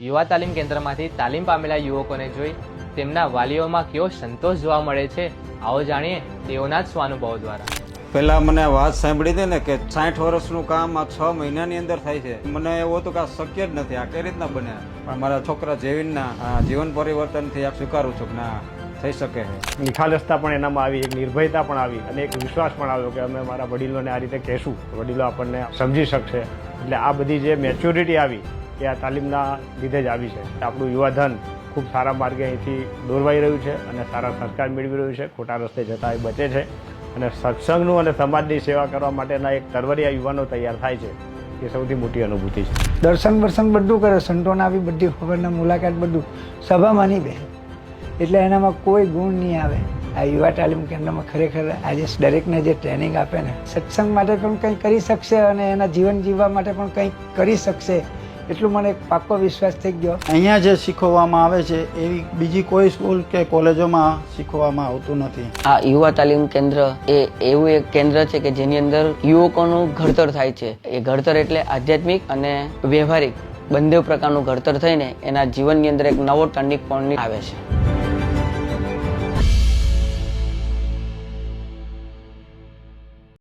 યુવા તાલીમ કેન્દ્રમાંથી તાલીમ પામેલા યુવકોને જોઈ તેમના વાલીઓમાં કેવો સંતોષ જોવા મળે છે આવો જાણીએ તેઓના જ સ્વાનુભવો દ્વારા. પહેલાં મને વાત સાંભળી હતી ને કે સાઠ વર્ષનું કામ આ છ મહિનાની અંદર થાય છે. મને એવું હતું કે આ શક્ય જ નથી આ કઈ રીતના બને? પણ મારા છોકરા જેવીનના જીવન પરિવર્તનથી આ સ્વીકારું છું કે ના થઈ શકે છે. નિખાલસતા પણ એનામાં આવી એક નિર્ભયતા પણ આવી અને એક વિશ્વાસ પણ આવ્યો કે અમે મારા વડીલોને આ રીતે કહેશું. વડીલો આપણને સમજી શકશે. એટલે આ બધી જે મેચ્યોરિટી આવી એ આ તાલીમના લીધે જ આવી છે. આપણું યુવાધન ખૂબ સારા માર્ગે અહીંથી દોરવાઈ રહ્યું છે અને સારા સંસ્કાર મેળવી રહ્યું છે. ખોટા રસ્તે જતા એ બચે છે. અને સત્સંગનું અને સમાજની સેવા કરવા માટેના એક તરવરિયા યુવાનો તૈયાર થાય છે. એ સૌથી મોટી અનુભૂતિ છે. દર્શન વર્શન બધું કરે, સંતોના આવી બધી ખબરના મુલાકાત બધું સભામાં નહીં બે એટલે એનામાં કોઈ ગુણ નહીં આવે. આ યુવા તાલીમ કેન્દ્રમાં ખરેખર આજે દરેકને જે ટ્રેનિંગ આપે ને, સત્સંગ માટે પણ કંઈ કરી શકશે અને એના જીવન જીવવા માટે પણ કંઈક કરી શકશે. એટલું મને એક પાક્કો વિશ્વાસ થઈ ગયો. અહીંયા જે શીખવવામાં આવે છે એવી બીજી કોઈ સ્કૂલ કે કોલેજોમાં શીખવવામાં આવતું નથી. આ યુવા તાલીમ કેન્દ્ર એ એવું એક કેન્દ્ર છે કે જેની અંદર યુવકોનું ઘડતર થાય છે. એ ઘડતર એટલે આધ્યાત્મિક અને વ્યવહારિક બંને પ્રકારનું ઘડતર થઈને એના જીવનની અંદર એક નવો ટર્નિંગ પોઈન્ટ આવે છે.